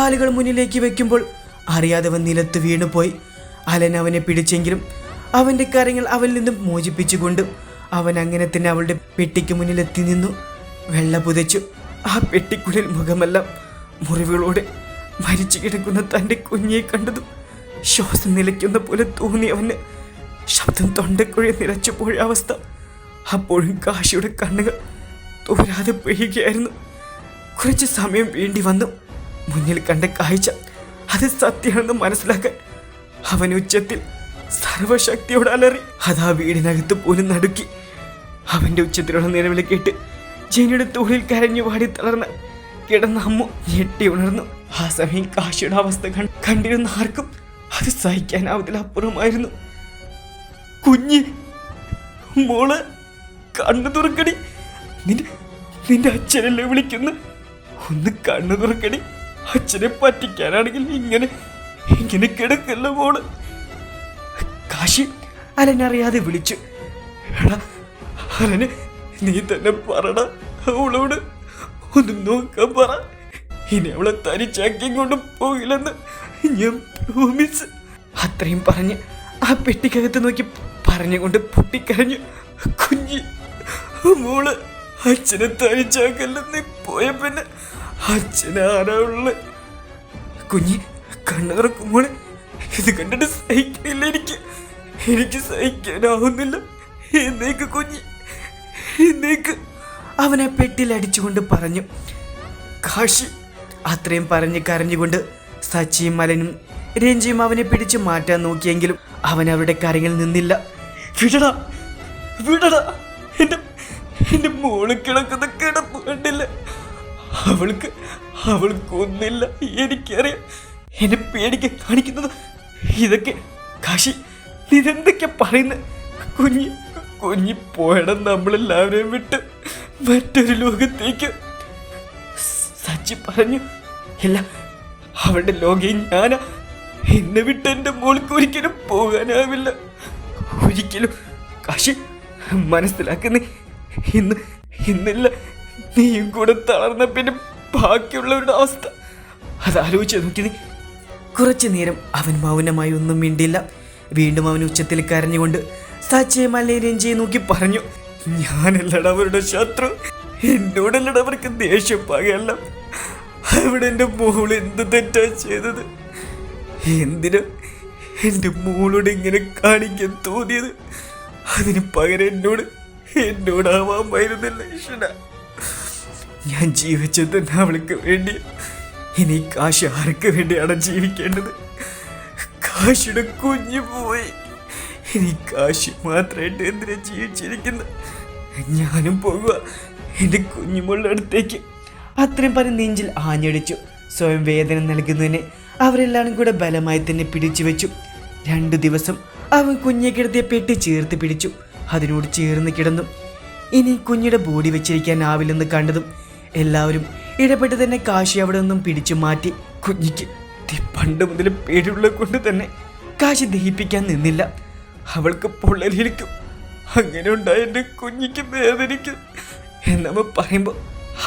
കാലുകൾ മുന്നിലേക്ക് വെക്കുമ്പോൾ അറിയാതെ അവൻ നിലത്ത് വീണുപോയി. അലൻ അവനെ പിടിച്ചെങ്കിലും അവന്റെ കാര്യങ്ങൾ അവനിൽ നിന്നും മോചിപ്പിച്ചുകൊണ്ട് അവൻ അങ്ങനെ തന്നെ അവളുടെ പെട്ടിക്ക് മുന്നിലെത്തി നിന്നു. വെള്ള പുതച്ചു. ആ പെട്ടിക്കുള്ളിൽ മുഖമെല്ലാം മുറിവുകളോടെ മരിച്ചു കിടക്കുന്ന തന്റെ കുഞ്ഞിയെ കണ്ടതും ശ്വാസം നിലയ്ക്കുന്ന പോലെ തോന്നി അവന്. ശബ്ദം തൊണ്ടക്കുഴി നിലച്ചു പോയ അവസ്ഥ. അപ്പോഴും കാശിയുടെ കണ്ണുകൾ തോരാതെ പെയ്യുകയായിരുന്നു. കുറച്ച് സമയം വേണ്ടി വന്നു. മുന്നിൽ കണ്ട കാഴ്ച അത് സത്യമാണെന്ന് മനസ്സിലാക്കാൻ അവൻ ഉച്ചത്തിൽ സർവശക്തിയോട് അലറി അതാ വീടിനകത്ത് പോലും നടുക്കി. അവന്റെ ഉച്ചത്തിലുള്ള നിലവിളി കേട്ട് ജനിയുടെ തോളിൽ കരഞ്ഞു വാടി തളർന്ന് കിടന്ന അമ്മു ഞെട്ടി ഉണർന്നു. ആ സമയം കാശിയുടെ അവസ്ഥ കണ്ട് കണ്ടിരുന്ന ആർക്കും അത് സഹിക്കാനാവതിലപ്പുറമായിരുന്നു കുഞ്ഞ് മോൾ കണ്ണു തുറക്കടി. നിന്റെ നിന്റെ അച്ഛനല്ലേ വിളിക്കുന്നു? ഒന്ന് കണ്ണു തുറക്കടി. അച്ഛനെ പറ്റിക്കാനാണെങ്കിൽ ഇങ്ങനെ ഇങ്ങനെ കിടക്കല്ല മോൾ. കാശി അലനറിയാതെ വിളിച്ചു. അലന് നീ തന്നെ പറട അവളോട് ഒന്ന് നോക്കാൻ പറ. ഇനി അവളെ തനിച്ചാക്കിയും കൊണ്ട് പോകില്ലെന്ന് ഞാൻ പ്രോമിസ് അത്രയും പറഞ്ഞ് ആ പെട്ടിക്കകത്ത് നോക്കി പറഞ്ഞുകൊണ്ട് പൊട്ടിക്കരഞ്ഞു കുഞ്ഞി മോൾ അച്ഛനെ തനിച്ചാക്കല്ലെന്ന് പോയ പിന്നെ അച്ഛനാരാ ഉള്ളത് കുഞ്ഞി കണ്ണു തുറക്കുമ്പോൾ ഇത് കണ്ടിട്ട് സഹിക്കില്ല എനിക്ക്. എനിക്ക് സഹിക്കാനാവുന്നില്ല. എന്നേക്ക് കുഞ്ഞി എന്നേക്ക്. അവനെ പെട്ടിൽ അടിച്ചുകൊണ്ട് പറഞ്ഞു. കാശി അത്രയും പറഞ്ഞ് കരഞ്ഞുകൊണ്ട് സച്ചിയും മലനും രഞ്ജിയും അവനെ പിടിച്ചു മാറ്റാൻ നോക്കിയെങ്കിലും അവൻ അവരുടെ കാര്യങ്ങളിൽ നിന്നില്ല. വിടടാ വിടടാ. എന്റെ എന്റെ മോൾ കിടക്കുന്ന അവൾക്ക് അവൾക്കൊന്നില്ല. എനിക്കറിയാം. എന്നെ പേടിക്ക് കാണിക്കുന്നത് ഇതൊക്കെ കാശി ഇതെന്തൊക്കെ പറയുന്ന? കുഞ്ഞി കുഞ്ഞി പോയടം നമ്മളെല്ലാവരെയും വിട്ട് മറ്റൊരു ലോകത്തേക്ക്. സച്ചി പറഞ്ഞു ഇല്ല അവളുടെ ലോകയും ഞാനാ. എന്നെ വിട്ട് എന്റെ മോൾക്ക് ഒരിക്കലും പോകാനാവില്ല. ഒരിക്കലും കാശി മനസ്സിലാക്കുന്നേ? ഇന്ന് ഇന്നില്ല. നീയും കൂടെ തളർന്ന പിന്നെ ബാക്കിയുള്ളവരുടെ അവസ്ഥ. അതാലോചിച്ച് നോക്കി കുറച്ചു നേരം അവൻ മൗനമായി ഒന്നും മിണ്ടില്ല. വീണ്ടും അവൻ ഉച്ചത്തിൽ കരഞ്ഞുകൊണ്ട് സച്ചയെ മല്ലയെ രഞ്ജിയെ നോക്കി പറഞ്ഞു ഞാനല്ലടാ അവരുടെ ശത്രു. എന്നോടല്ലട അവർക്ക് ദേഷ്യം പകയല്ല അവിടെ എന്റെ മോൾ എന്ത് തെറ്റാ ചെയ്തത്? എന്തിനു എന്റെ മോളോട് ഇങ്ങനെ കാണിക്കാൻ തോന്നിയത്? അതിന് പകരം എന്നോട് എന്നോടാവാമായിരുന്നില്ല ഈശ്വര. ഞാൻ ജീവിച്ചത് അവൾക്ക് വേണ്ടി. ഇനി കാശ് ആർക്ക് വേണ്ടിയാണ് ജീവിക്കേണ്ടത്? കാശിയുടെ കുഞ്ഞു പോയി. ഇനി കാശ് മാത്രമായിട്ട് എന്തിനാ ജീവിച്ചിരിക്കുന്നത്? ഞാനും പോകുക എന്റെ കുഞ്ഞുമുള്ള അടുത്തേക്ക്. അത്രയും പറഞ്ഞ് നെഞ്ചിൽ ആഞ്ഞടിച്ചു. സ്വയം വേദന നൽകുന്നതിനെ അവരെല്ലാവരും കൂടെ ബലമായി തന്നെ പിടിച്ചു വെച്ചു. രണ്ടു ദിവസം അവൻ കുഞ്ഞെ കിടത്തിയ പെട്ടി ചേർത്ത് പിടിച്ചു. അതിനോട് ചേർന്ന് കിടന്നു. ഇനി കുഞ്ഞിയുടെ ബോഡി വെച്ചിരിക്കാനാവില്ലെന്ന് കണ്ടതും എല്ലാവരും ഇടപെട്ട് തന്നെ കാശി അവിടെ നിന്നും പിടിച്ചു മാറ്റി കുഞ്ഞിക്ക് പണ്ട് മുതൽ പേടിയുള്ള കൊണ്ട് തന്നെ കാശി ദഹിപ്പിക്കാൻ നിന്നില്ല. അവൾക്ക് പൊള്ളലിരിക്കും. അങ്ങനെ ഉണ്ടായ എന്റെ കുഞ്ഞിക്ക് വേദനിക്കും എന്നമ്മ പറയുമ്പോൾ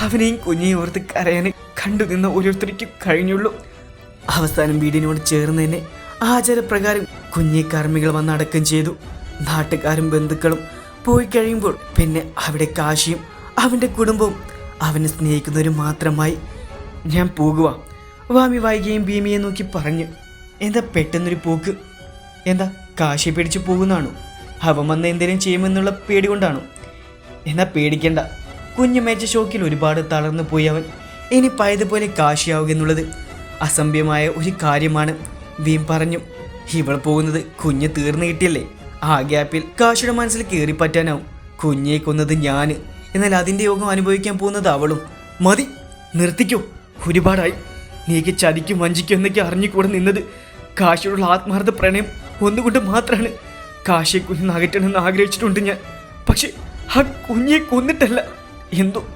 അവനെയും കുഞ്ഞിയും ഓർത്ത് കരയാൻ കണ്ടു നിന്ന ഓരോരുത്തർക്കും കഴിഞ്ഞുള്ളൂ. അവസാനം വീടിനോട് ചേർന്ന് തന്നെ ആചാരപ്രകാരം കുഞ്ഞി കർമ്മികൾ വന്നടക്കം ചെയ്തു. നാട്ടുകാരും ബന്ധുക്കളും പോയി കഴിയുമ്പോൾ പിന്നെ അവിടെ കാശിയും അവന്റെ കുടുംബവും അവനെ സ്നേഹിക്കുന്നവർ മാത്രമായി ഞാൻ പോകുക വാമി വൈകിയും ഭീമിയെ നോക്കി പറഞ്ഞു എന്താ പെട്ടെന്നൊരു പോക്ക്? എന്താ കാശി പിടിച്ചു പോകുന്നതാണോ അവൻ വന്ന് എന്തെങ്കിലും ചെയ്യുമെന്നുള്ള പേടി കൊണ്ടാണോ? എന്നാ പേടിക്കണ്ട. കുഞ്ഞു മേച്ച ഷോക്കിൽ ഒരുപാട് തളർന്നു പോയി അവൻ. ഇനി പഴയതുപോലെ കാശിയാവുക എന്നുള്ളത് അസംഭ്യമായ ഒരു കാര്യമാണ് വീം പറഞ്ഞു. ഇവൾ പോകുന്നത് കുഞ്ഞ് തീർന്നു കിട്ടിയല്ലേ? ആ ഗ്യാപ്പിൽ കാശിയുടെ മനസ്സിൽ കയറി പറ്റാനാവും കുഞ്ഞെ കൊന്നത് ഞാൻ. എന്നാൽ അതിന്റെ യോഗം അനുഭവിക്കാൻ പോകുന്നത് അവളും. മതി നിർത്തിക്കോ. ഒരുപാടായി. നീക്ക് ചതിക്കും വഞ്ചിക്കും എന്നൊക്കെ അറിഞ്ഞുകൂടെ നിന്നത് കാശിയോടുള്ള ആത്മാർത്ഥ പ്രണയം ഒന്നുകൊണ്ട് മാത്രമാണ് കാശിയെ കുഞ്ഞിന്ന് അകറ്റണമെന്ന് ആഗ്രഹിച്ചിട്ടുണ്ട് ഞാൻ. പക്ഷേ ആ കുഞ്ഞിയെ കൊന്നിട്ടല്ല. എന്തോ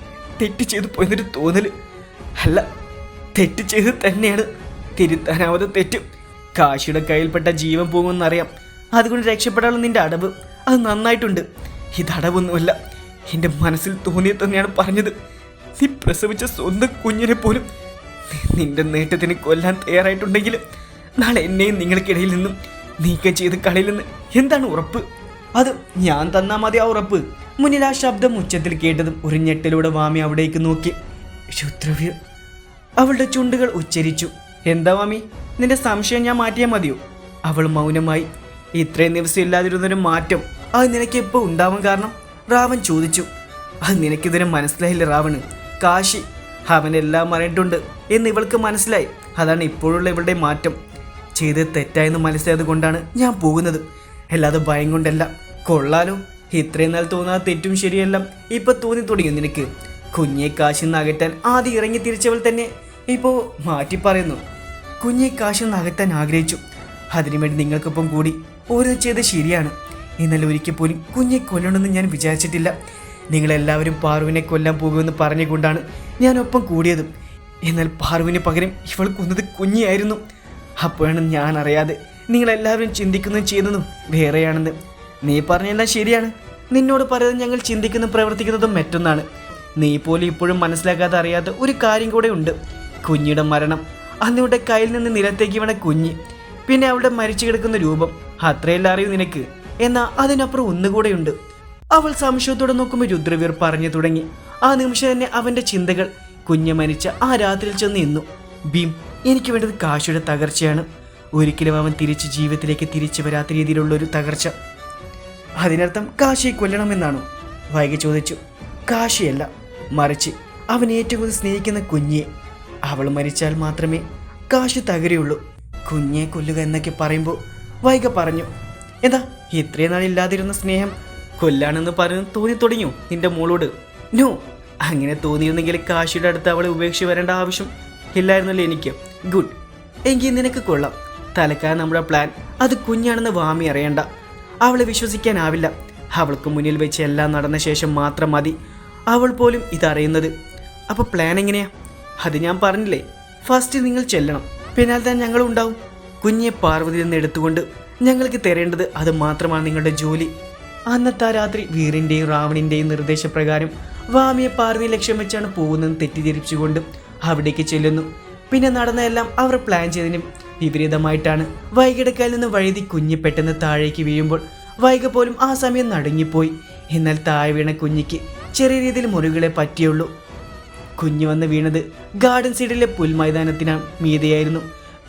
തെറ്റ് ചെയ്തു പോയെന്നൊരു തോന്നൽ. അല്ല തെറ്റ് ചെയ്ത് തന്നെയാണ്. തിരുത്താനാവാതെ തെറ്റും. കാശിയുടെ കയ്യിൽപ്പെട്ട ജീവൻ പോകുമെന്നറിയാം. അതുകൊണ്ട് രക്ഷപ്പെടാനുള്ള നിന്റെ അടവ്. അത് നന്നായിട്ടുണ്ട്. ഇത് അടവൊന്നുമല്ല. എന്റെ മനസ്സിൽ തോന്നിയത് തന്നെയാണ് പറഞ്ഞത്. നീ പ്രസവിച്ച സ്വന്തം കുഞ്ഞിനെ പോലും നിന്റെ നേട്ടത്തിന് കൊല്ലാൻ തയ്യാറായിട്ടുണ്ടെങ്കിൽ നാളെ എന്നെയും നിങ്ങൾക്കിടയിൽ നിന്നും നീക്കം ചെയ്ത് കളയില്ലെന്ന് എന്താണ് ഉറപ്പ്? അത് ഞാൻ തന്നാ മതി ആ ഉറപ്പ്. മുന്നിൽ ആ ശബ്ദം ഉച്ചത്തിൽ കേട്ടതും ഒരു ഞെട്ടിലൂടെ വാമി അവിടേക്ക് നോക്കി. ശുദ്രവ്യ അവളുടെ ചുണ്ടുകൾ ഉച്ചരിച്ചു. എന്താ വാമി നിന്റെ സംശയം ഞാൻ മാറ്റിയാൽ മതിയോ? അവൾ മൗനമായി ഇത്രയും ദിവസം ഇല്ലാതിരുന്നൊരു മാറ്റം അത് നിനക്ക് എപ്പോൾ ഉണ്ടാവാൻ കാരണം? റാവൻ ചോദിച്ചു. അത് നിനക്കിതിനെ മനസ്സിലായില്ല റാവണ്. കാശി അവനെല്ലാം അറിയിട്ടുണ്ട് എന്ന് ഇവൾക്ക് മനസ്സിലായി. അതാണ് ഇപ്പോഴുള്ള ഇവളുടെ മാറ്റം. ചെയ്തത് തെറ്റായെന്ന് മനസ്സിലായത് കൊണ്ടാണ് ഞാൻ പോകുന്നത്. അല്ലാതെ ഭയം കൊണ്ടല്ല. കൊള്ളാലോ. ഇത്രയും നാൾ തോന്നാതെ തെറ്റും ശരിയെല്ലാം ഇപ്പൊ തോന്നി തുടങ്ങി നിനക്ക്. കുഞ്ഞെ കാശി അകറ്റാൻ ആദ്യം ഇറങ്ങി തിരിച്ചവൾ തന്നെ. ഇപ്പോ മാറ്റി പറയുന്നു. കുഞ്ഞെ കാശി അകറ്റാൻ ആഗ്രഹിച്ചു. അതിനുവേണ്ടി നിങ്ങൾക്കൊപ്പം കൂടി ഓരോ ചെയ്ത് ശരിയാണ്. എന്നാൽ ഒരിക്കൽ പോലും കുഞ്ഞെ കൊല്ലണമെന്ന് ഞാൻ വിചാരിച്ചിട്ടില്ല. നിങ്ങളെല്ലാവരും പാർവിനെ കൊല്ലാൻ പോകുമെന്ന് പറഞ്ഞുകൊണ്ടാണ് ഞാൻ ഒപ്പം കൂടിയതും. എന്നാൽ പാർവിന് പകരം ഇവൾ കൊന്നത് കുഞ്ഞിയായിരുന്നു. അപ്പോഴാണ് ഞാൻ അറിയാതെ നിങ്ങളെല്ലാവരും ചിന്തിക്കുന്നതും ചെയ്യുന്നതും വേറെയാണെന്ന്. നീ പറഞ്ഞെല്ലാം ശരിയാണ്. നിന്നോട് പറയുന്നത് ഞങ്ങൾ ചിന്തിക്കുന്നതും പ്രവർത്തിക്കുന്നതും മറ്റൊന്നാണ്. നീ പോലും ഇപ്പോഴും മനസ്സിലാക്കാതെ അറിയാത്ത ഒരു കാര്യം കൂടെ ഉണ്ട്. കുഞ്ഞിയുടെ മരണം. അന്നിവിടെ കയ്യിൽ നിന്ന് നിലത്തേക്ക് വീണ കുഞ്ഞ്. പിന്നെ അവിടെ മരിച്ചു കിടക്കുന്ന രൂപം. അത്രയെല്ലാം അറിയൂ നിനക്ക്. എന്നാൽ അതിനപ്പുറം ഒന്നുകൂടെയുണ്ട്. അവൾ സംശയത്തോടെ നോക്കുമ്പോൾ രുദ്രവീർ പറഞ്ഞു തുടങ്ങി. ആ നിമിഷം തന്നെ അവന്റെ ചിന്തകൾ. കുഞ്ഞ് മരിച്ച ആ രാത്രിയിൽ ചെന്ന് നിന്നു. ഭീം എനിക്ക് വേണ്ടത് കാശിയുടെ തകർച്ചയാണ്. ഒരിക്കലും അവൻ തിരിച്ച് ജീവിതത്തിലേക്ക് തിരിച്ചു വരാത്ത രീതിയിലുള്ള ഒരു തകർച്ച. അതിനർത്ഥം കാശിയെ കൊല്ലണമെന്നാണോ? വൈകി ചോദിച്ചു. കാശിയല്ല മറിച്ച് അവൻ ഏറ്റവും കൂടുതൽ സ്നേഹിക്കുന്ന കുഞ്ഞിയെ. അവൾ മരിച്ചാൽ മാത്രമേ കാശി തകരുള്ളൂ കുഞ്ഞെ കൊല്ലുക എന്നൊക്കെ പറയുമ്പോൾ വൈക പറഞ്ഞു എന്താ? ഇത്രയും നാൾ ഇല്ലാതിരുന്ന സ്നേഹം കൊല്ലാണെന്ന് പറഞ്ഞ് തോന്നി തുടങ്ങിയോ നിന്റെ മോളോട്? നോ. അങ്ങനെ തോന്നിയിരുന്നെങ്കിൽ കാശിയുടെ അടുത്ത് അവളെ ഉപേക്ഷിച്ച് വരേണ്ട ആവശ്യം ഇല്ലായിരുന്നല്ലോ എനിക്ക്. ഗുഡ്. എങ്കിൽ നിനക്ക് കൊള്ളാം. തലക്കാൻ നമ്മുടെ പ്ലാൻ. അത് കുഞ്ഞാണെന്ന് വാമി അറിയണ്ട. അവളെ വിശ്വസിക്കാനാവില്ല. അവൾക്ക് മുന്നിൽ വെച്ച് എല്ലാം നടന്ന ശേഷം മാത്രം മതി അവൾ പോലും ഇതറിയുന്നത്. അപ്പോൾ പ്ലാൻ എങ്ങനെയാ? അത് ഞാൻ പറഞ്ഞില്ലേ? ഫസ്റ്റ് നിങ്ങൾ ചെല്ലണം. പിന്നാലെ തന്നെ ഞങ്ങളുണ്ടാവും കുഞ്ഞെ പാർവതി നിന്ന് എടുത്തുകൊണ്ട് ഞങ്ങൾക്ക് തരേണ്ടത് അത് മാത്രമാണ് നിങ്ങളുടെ ജോലി. അന്നത്തെ രാത്രി വീറിന്റെയും റാവണിന്റെയും നിർദ്ദേശപ്രകാരം വാമിയെ പാർവതി ലക്ഷ്യം വെച്ചാണ് പോകുന്നതെന്ന് തെറ്റിദ്ധരിപ്പിച്ചുകൊണ്ട് അവിടേക്ക് ചെല്ലുന്നു. പിന്നെ നടന്നതെല്ലാം അവർ പ്ലാൻ ചെയ്തതിനും വിപരീതമായിട്ടാണ്. വൈകിടക്കാൽ നിന്ന് വഴുതി കുഞ്ഞ് പെട്ടെന്ന് താഴേക്ക് വീഴുമ്പോൾ വൈക പോലും ആ സമയം നടുങ്ങിപ്പോയി. എന്നാൽ താഴെ വീണ കുഞ്ഞിക്ക് ചെറിയ രീതിയിൽ മുറികളെ പറ്റിയുള്ളൂ. കുഞ്ഞു വന്ന് വീണത് ഗാർഡൻ സൈഡിലെ പുൽമൈതാനത്തിനാണ്. മീതെയായിരുന്നു.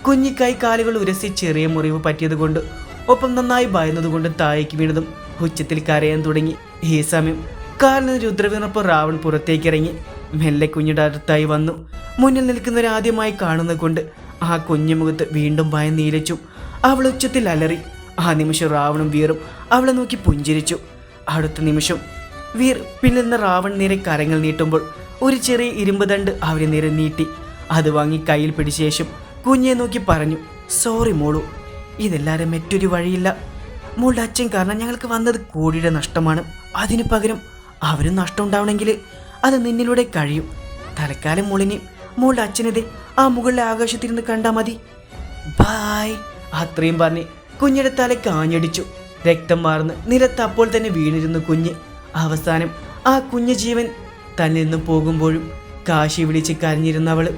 കുഞ്ഞി കൈ കാലുകൾ ഉരസി ചെറിയ മുറിവ് പറ്റിയതുകൊണ്ട് ഒപ്പം നന്നായി ഭയന്നതുകൊണ്ട് താഴേക്ക് വീണതും ഉച്ചത്തിൽ കരയാൻ തുടങ്ങി. ഈ സമയം കാലിൽ നിന്ന് രുദ്രവീണപ്പോൾ രാവൺ പുറത്തേക്കിറങ്ങി. മെല്ലെ കുഞ്ഞിയുടെ അടുത്തായി വന്നു. മുന്നിൽ നിൽക്കുന്നവരാദ്യമായി കാണുന്നത് കൊണ്ട് ആ കുഞ്ഞു മുഖത്ത് വീണ്ടും ഭയം നീലച്ചു. അവൾ ഉച്ചത്തിൽ അലറി. ആ നിമിഷം രാവണും വീറും അവളെ നോക്കി പുഞ്ചിരിച്ചു. അടുത്ത നിമിഷം വീർ പിന്നിൽ നിന്ന് റാവൺ നേരെ കരങ്ങൾ നീട്ടുമ്പോൾ ഒരു ചെറിയ ഇരുമ്പ് ദണ്ട് അവരെ നേരെ നീട്ടി. അത് വാങ്ങി കയ്യിൽ പിടിച്ച ശേഷം കുഞ്ഞെ നോക്കി പറഞ്ഞു സോറി മോളു ഇതല്ലാതെ മറ്റൊരു വഴിയില്ല. മോളുടെ അച്ഛൻ കാരണം ഞങ്ങൾക്ക് വന്നത് കോടിയുടെ നഷ്ടമാണ്. അതിനു പകരം അവരും നഷ്ടം ഉണ്ടാവണമെങ്കിൽ അത് നിന്നിലൂടെ കഴിയും. തൽക്കാലം മോളിനെ മോളുടെ അച്ഛനത് ആ മുകളിലെ ആകാശത്തിരുന്ന് കണ്ടാൽ മതി. ബായ് അത്രയും പറഞ്ഞ് കുഞ്ഞിയുടെ തല കാഞ്ഞടിച്ചു. രക്തം മാറുന്ന് നിലത്ത് അപ്പോൾ തന്നെ വീണിരുന്നു കുഞ്ഞ്. അവസാനം ആ കുഞ്ഞു ജീവൻ തന്നിൽ നിന്ന് പോകുമ്പോഴും കാശി വിളിച്ച് കരഞ്ഞിരുന്നവൾ.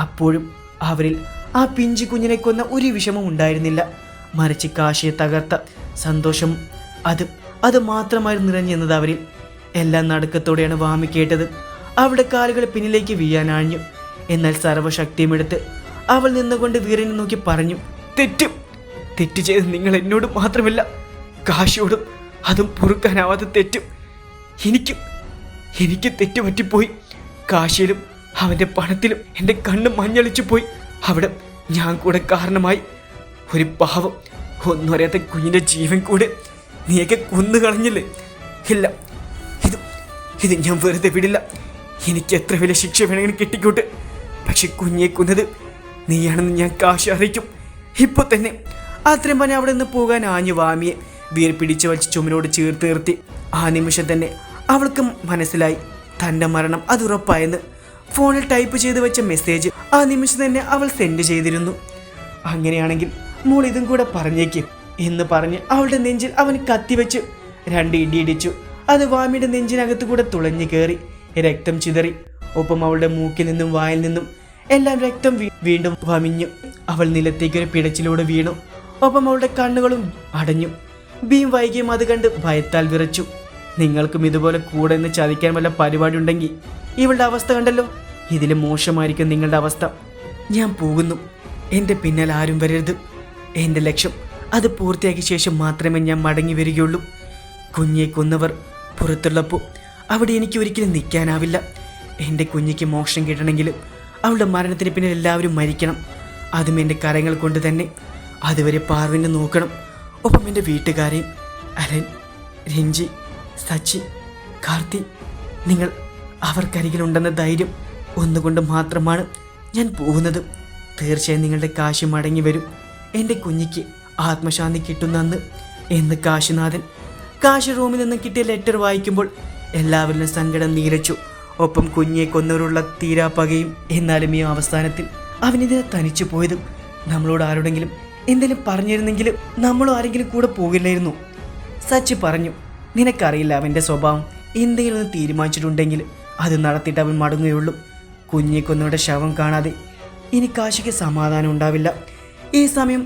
അപ്പോഴും അവരിൽ ആ പിഞ്ചു കുഞ്ഞിനെ കൊന്ന ഒരു വിഷമം ഉണ്ടായിരുന്നില്ല. മറിച്ച് കാശിയെ തകർത്ത സന്തോഷം അത് അത് മാത്രമായിരുന്നു നിറഞ്ഞെന്നത് അവരിൽ. എല്ലാം നടുക്കത്തോടെയാണ് വാമി കേട്ടത്. അവളുടെ കാലുകൾ പിന്നിലേക്ക് വീഴാനാഞ്ഞു എന്നാൽ സർവശക്തിയും എടുത്ത് അവൾ നിന്നുകൊണ്ട് വീരനെ നോക്കി പറഞ്ഞു തെറ്റും. തെറ്റ് ചെയ്ത് നിങ്ങൾ എന്നോട് മാത്രമല്ല. കാശിയോടും അതും പൊറുക്കാനാവാതെ തെറ്റും. എനിക്കും എനിക്ക് തെറ്റുപറ്റിപ്പോയി കാശിയിലും അവന്റെ പണത്തിലും എന്റെ കണ്ണ് മഞ്ഞളിച്ചു പോയി. അവിടെ ഞാൻ കൂടെ കാരണമായി. ഒരു പാവം ഒന്നും അറിയാത്ത കുഞ്ഞിന്റെ ജീവൻ കൂടെ നീയൊക്കെ കൊന്നു കളഞ്ഞില്ലേ? ഇല്ല ഇത് ഇത് ഞാൻ വെറുതെ വിടില്ല. എനിക്ക് എത്ര വില ശിക്ഷ വേണമെങ്കിലും കിട്ടിക്കോട്ടെ. പക്ഷെ കുഞ്ഞെ കൊന്നത് നീയാണെന്ന് ഞാൻ കാശ് അറിയിക്കും. ഇപ്പൊ തന്നെ അത്രയും പറഞ്ഞ് അവിടെ നിന്ന് പോകാൻ ആഞ്ഞു വാമിയെ. വീർ പിടിച്ചു വലിച്ച് ചുമനോട് ചേർത്ത് നിർത്തി. ആ നിമിഷം തന്നെ അവൾക്കും മനസ്സിലായി. തന്റെ മരണം അത് ഉറപ്പായെന്ന്. ഫോണിൽ ടൈപ്പ് ചെയ്ത് വെച്ച മെസ്സേജ് ആ നിമിഷം തന്നെ അവൾ സെൻഡ് ചെയ്തിരുന്നു. അങ്ങനെയാണെങ്കിൽ മോൾ ഇതും കൂടെ പറഞ്ഞേക്ക് എന്ന് പറഞ്ഞ് അവളുടെ നെഞ്ചിൽ അവൻ കത്തിവെച്ച് രണ്ട് ഇടിയിടിച്ചു അത് വാമിയുടെ നെഞ്ചിനകത്ത് കൂടെ തുളഞ്ഞു കയറി രക്തം ചിതറി. ഒപ്പം അവളുടെ മൂക്കിൽ നിന്നും വായിൽ നിന്നും എല്ലാം രക്തം വീണ്ടും വമിഞ്ഞു. അവൾ നിലത്തേക്ക് ഒരു പിടച്ചിലൂടെ വീണു. ഒപ്പം അവളുടെ കണ്ണുകളും അടഞ്ഞു. ഭീം വൈകിയും അത് കണ്ട് ഭയത്താൽ വിറച്ചു. നിങ്ങൾക്കും ഇതുപോലെ കൂടെ നിന്ന് ചതിക്കാൻ വല്ല പരിപാടി ഉണ്ടെങ്കിൽ ഇവളുടെ അവസ്ഥ കണ്ടല്ലോ. ഇതിൽ മോശമായിരിക്കും നിങ്ങളുടെ അവസ്ഥ. ഞാൻ പോകുന്നു. എന്റെ പിന്നാലെ ആരും വരരുത്. എന്റെ ലക്ഷ്യം അത് പൂർത്തിയാക്കിയ ശേഷം മാത്രമേ ഞാൻ മടങ്ങി വരികയുള്ളൂ. കുഞ്ഞെ കൊന്നവർ പുറത്തുള്ളപ്പോൾ അവിടെ എനിക്ക് ഒരിക്കലും നിൽക്കാനാവില്ല. എന്റെ കുഞ്ഞിക്ക് മോക്ഷം കിട്ടണമെങ്കിൽ അവളുടെ മരണത്തിന് പിന്നിൽ എല്ലാവരും മരിക്കണം. അതും എന്റെ കരങ്ങൾ കൊണ്ട് തന്നെ. അതുവരെ പാർവിനെ നോക്കണം. ഒപ്പം എന്റെ വീട്ടുകാരെയും. അലൻ രഞ്ജി. സച്ചി കാർത്തി നിങ്ങൾ അവർക്കരികിലുണ്ടെന്ന ധൈര്യം ഒന്നുകൊണ്ട് മാത്രമാണ് ഞാൻ പോകുന്നത്. തീർച്ചയായും നിങ്ങളുടെ കാശ് മടങ്ങി വരും. എന്റെ കുഞ്ഞിക്ക് ആത്മശാന്തി കിട്ടുന്നന്ന് എന്ന് കാശിനാഥൻ കാശ് റൂമിൽ നിന്ന് കിട്ടിയ ലെറ്റർ വായിക്കുമ്പോൾ എല്ലാവരിലും സങ്കടം നീരച്ചു. ഒപ്പം കുഞ്ഞിയെ കൊന്നവരുള്ള തീരാപ്പകയും എന്നാലും ഈ അവസാനത്തിൽ അവനിതിനെ തനിച്ചു പോയതും നമ്മളോട് ആരോടെങ്കിലും എന്തെങ്കിലും പറഞ്ഞിരുന്നെങ്കിലും നമ്മളും ആരെങ്കിലും കൂടെ പോകില്ലായിരുന്നു. സച്ചി പറഞ്ഞു നിനക്കറിയില്ല അവന്റെ സ്വഭാവം. എന്തെങ്കിലും തീരുമാനിച്ചിട്ടുണ്ടെങ്കിൽ അത് നടത്തിയിട്ട് അവൻ മടങ്ങുകയുള്ളൂ. കുഞ്ഞിക്കൊന്നയുടെ ശവം കാണാതെ ഇനി കാശിക്ക് സമാധാനം ഉണ്ടാവില്ല. ഈ സമയം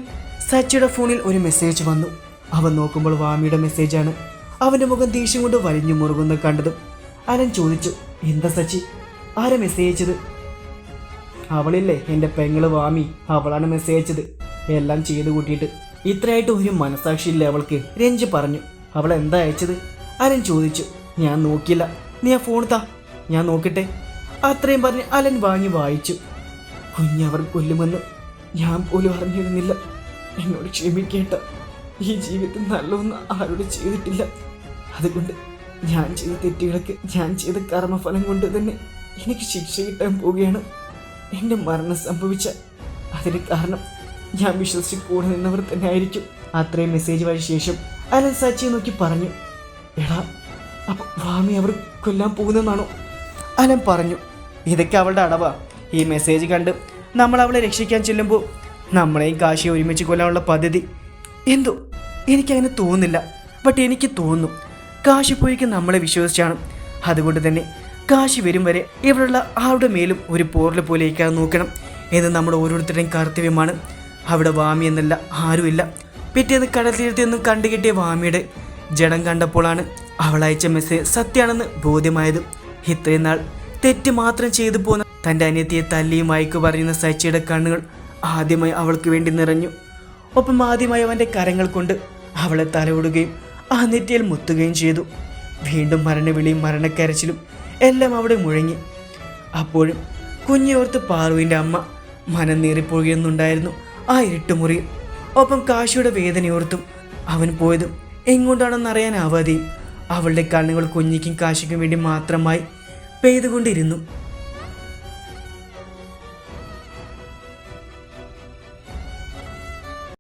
സച്ചിയുടെ ഫോണിൽ ഒരു മെസ്സേജ് വന്നു. അവൻ നോക്കുമ്പോൾ വാമിയുടെ മെസ്സേജാണ് അവന്റെ മുഖം ദേഷ്യം കൊണ്ട് വലിഞ്ഞു മുറുകുന്ന കണ്ടതും അലൻ ചോദിച്ചു എന്താ സച്ചി? ആരെ മെസ്സേജ് അയച്ചത് അവളില്ലേ എന്റെ പെങ്ങൾ വാമി. അവളാണ് മെസ്സേജ് അയച്ചത് എല്ലാം ചെയ്തു കൂട്ടിയിട്ട്. ഇത്രയായിട്ട് ഒരു മനസാക്ഷിയില്ല അവൾക്ക്. രഞ്ജി പറഞ്ഞു അവൾ എന്താ അയച്ചത്? അലൻ ചോദിച്ചു. ഞാൻ നോക്കിയില്ല. നീ ആ ഫോൺ താ. ഞാൻ നോക്കട്ടെ. അത്രയും പറഞ്ഞ് അലൻ വാങ്ങി വായിച്ചു. കുഞ്ഞവർ കൊല്ലുമെന്ന് ഞാൻ പോലും അറിഞ്ഞിരുന്നില്ല. എന്നോട് ക്ഷമിക്കേട്ട ഈ ജീവിതത്തിൽ നല്ലൊന്നും ആരോട് ചെയ്തിട്ടില്ല. അതുകൊണ്ട് ഞാൻ ചെയ്ത തെറ്റുകൾക്ക് ഞാൻ ചെയ്ത കർമ്മഫലം കൊണ്ട് തന്നെ എനിക്ക് ശിക്ഷ കിട്ടാൻ പോവുകയാണ്. എന്റെ മരണം സംഭവിച്ച അതിന് കാരണം ഞാൻ വിശ്വസിച്ച് കൂടെ നിന്നവർ തന്നെ ആയിരിക്കും അത്രയും മെസ്സേജ് വഴി ശേഷം അലൻ സച്ചിയെ നോക്കി പറഞ്ഞു. എടാ അപ്പൊ വാമി അവർ കൊല്ലാൻ പോകുന്നെന്നാണോ? അലൻ പറഞ്ഞു ഇതൊക്കെ അവളുടെ അടവാ. ഈ മെസ്സേജ് കണ്ട് നമ്മൾ അവളെ രക്ഷിക്കാൻ ചെല്ലുമ്പോൾ നമ്മളെയും കാശിയെ ഒരുമിച്ച് കൊല്ലാനുള്ള പദ്ധതി. എന്തോ എനിക്കങ്ങനെ തോന്നുന്നില്ല. ബട്ട് എനിക്ക് തോന്നുന്നു കാശി പോയിക്ക് നമ്മളെ വിശ്വസിച്ചാണ്. അതുകൊണ്ട് തന്നെ കാശി വരും വരെ ഇവിടെയുള്ള ആരുടെ മേലും ഒരു പോറൽ പോലെ ഇരിക്കാൻ നോക്കണം. എന്ന് നമ്മുടെ ഓരോരുത്തരുടെയും കർത്തവ്യമാണ്. അവിടെ വാമി എന്നല്ല ആരുമില്ല. പിറ്റേന്ന് കടൽ തീരത്ത് നിന്നും കണ്ടുകിട്ടിയ വാമിയുടെ ജഡം കണ്ടപ്പോഴാണ് അവൾ അയച്ച മെസ്സേജ് സത്യമാണെന്ന് ബോധ്യമായത്. ഇത്രയും നാൾ തെറ്റ് മാത്രം ചെയ്തു പോന്ന തന്റെ അനിയത്തിയെ തല്ലിയും മയക്കു പറയുന്ന സച്ചിയുടെ കണ്ണുകൾ ആദ്യമായി അവൾക്ക് വേണ്ടി നിറഞ്ഞു. ഒപ്പം ആദ്യമായി അവന്റെ കരങ്ങൾ കൊണ്ട് അവളെ തലവിടുകയും ആ നെറ്റിയിൽ മുത്തുകയും ചെയ്തു. വീണ്ടും മരണവിളിയും മരണക്കരച്ചിലും എല്ലാം അവിടെ മുഴങ്ങി. അപ്പോഴും കുഞ്ഞിയോർത്ത് പാറുവിന്റെ അമ്മ മനം നീറിപ്പോകുന്നുണ്ടായിരുന്നു ആ ഇരുട്ടുമുറിയിൽ. ഒപ്പം കാശിയുടെ വേദനയോർത്തും അവൻ പോയതും എങ്ങോട്ടാണെന്നറിയാനാവാതെയും അവളുടെ കണ്ണുകൾ കുഞ്ഞിക്കും കാശിക്കും വേണ്ടി മാത്രമായി പെയ്തുകൊണ്ടിരുന്നു.